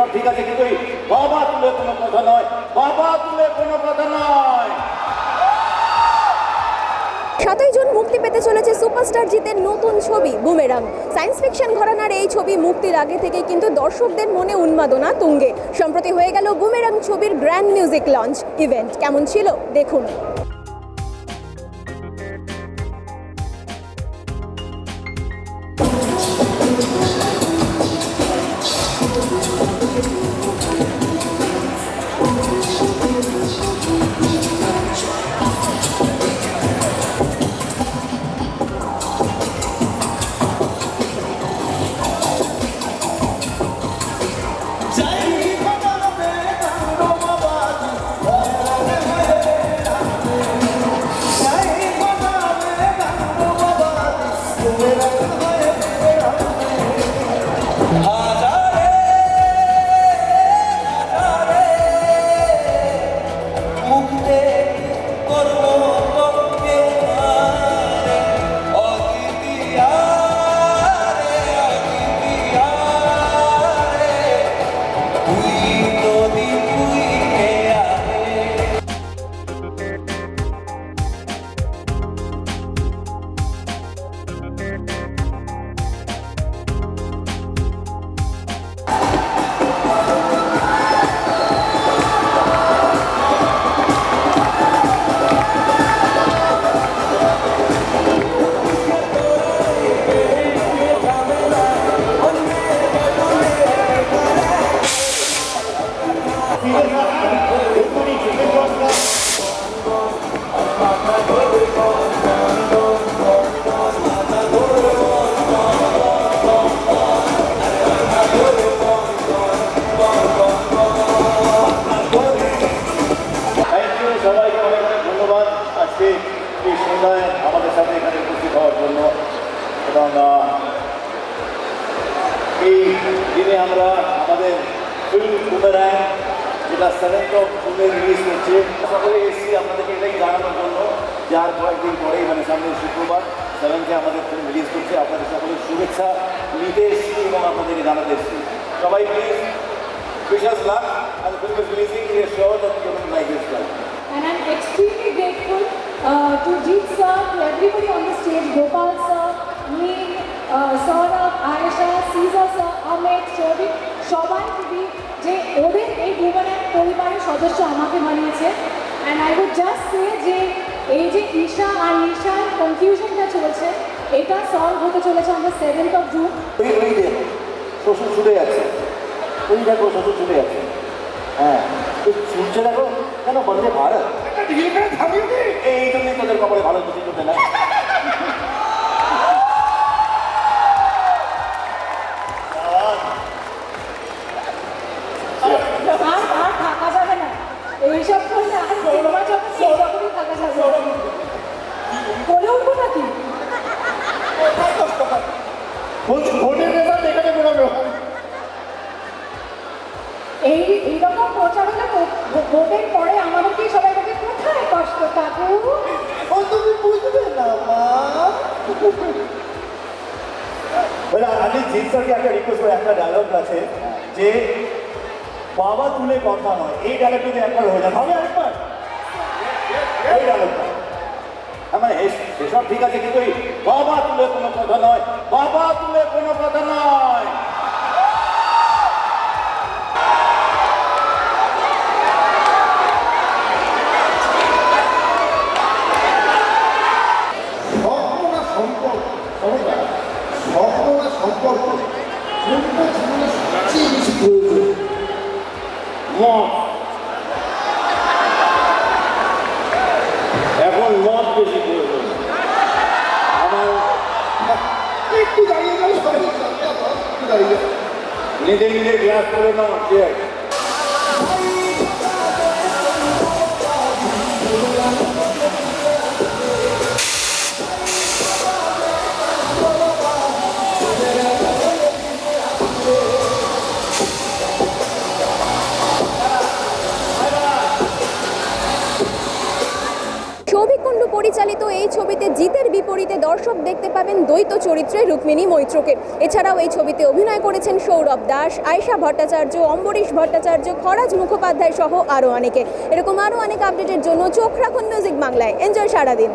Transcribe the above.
সেসব ঠিক আছে, কিন্তু বাবা তুলে কোনো কথা নয়। বাবা তুলে কোনো কথা নয়। সাতই জুন মুক্তি পেতে চলেছে সুপারস্টার জিতের নতুন ছবি, বুমেরাং। সায়েন্স ফিকশন ঘরানার এই ছবি মুক্তির আগে থেকে কিন্তু দর্শকদের মনে উন্মাদনা তুঙ্গে। সম্প্রতি হয়ে গেল বুমেরাং ছবির গ্র্যান্ড মিউজিক লঞ্চ ইভেন্ট। কেমন ছিল? দেখুন। আমাদের সাথে এখানে উপস্থিত হওয়ার এই দিনে আমরা আমাদের ফিল্ম বুমেরাং যেটা অফ জুনে রিলিজ করছে সকলে এসেছি আপনাদেরকে এটাই জানানোর জন্য যে আর কয়েকদিন পরেই মানে সামনের শুক্রবার সেভেন্থে আমাদের ফিল্ম রিলিজ করছে আপনাদের সকলের শুভেচ্ছা নিতে এসেছি এবং আপনাদেরকে জানাতে এসেছি সবাই please film is releasing. We are sure that you will like this film. And I'm extremely grateful uh, to Jeet sir, to everybody on the stage, Gopal sir, me, uh, Saurabh, Ayesha, Caesar sir, Ahmed, Shobik, সবাই যদি যে ওদের এই ভুবনের পরিবারের সদস্য আমাকে বানিয়েছে। And I would just say যে এই যে ঈশা আর ঈশার কনফিউশনটা চলছে এটা সলভ হতে চলেছে আমরা সেভেন্থ অফ জুন ওই ওই দেখো শ্বশুর ছুটে যাচ্ছে। ওই দেখো শ্বশুর ছুটে যাচ্ছে। হ্যাঁ ওই ছুটছে দেখো কেন বন্দে ভারত? এই জন্যই তোদের কপালে ভালো কিছু না যাবে বলে উঠবো ভোটের রেজাল্ট এখানে বেরোবে এই এইরকম প্রচার হলে ভো- ভোটের পরে আমাদেরকে সবাই বলবে কোথায় কষ্ট কাকু ও তুমি বুঝবে না মা আমি জিৎ স্যারকে একটা রিকোয়েস্ট একটা ডায়লগ আছে যে বাবা তুলে কথা নয় এই ডায়লগ যদি একবার হয়ে যায় হবে একবার এই ডায়লগটা মানে সেসব ঠিক আছে, কিন্তু বাবা তুলে কোনো কথা নয়। বাবা তুলে কোনো কথা নয়। সম্পর্ক? সর্বদা স্বপ্নটা সম্পর্ক? কোনটা জীবনে সবচেয়ে বেশি প্রয়োজন। মদ nem me negar, viagem, falei, não. পরিচালিত এই ছবিতে জিতের বিপরীতে দর্শক দেখতে পাবেন দ্বৈত চরিত্রে রুক্মিণী মৈত্রকে। এছাড়াও এই ছবিতে অভিনয় করেছেন সৌরভ দাস, আয়শা ভট্টাচার্য, অম্বরীশ ভট্টাচার্য, খরাজ মুখোপাধ্যায় সহ আরও অনেকে। এরকম আরও অনেক আপডেটের জন্য চোখ রাখুন মিউজিক বাংলায়। এনজয় সারাদিন।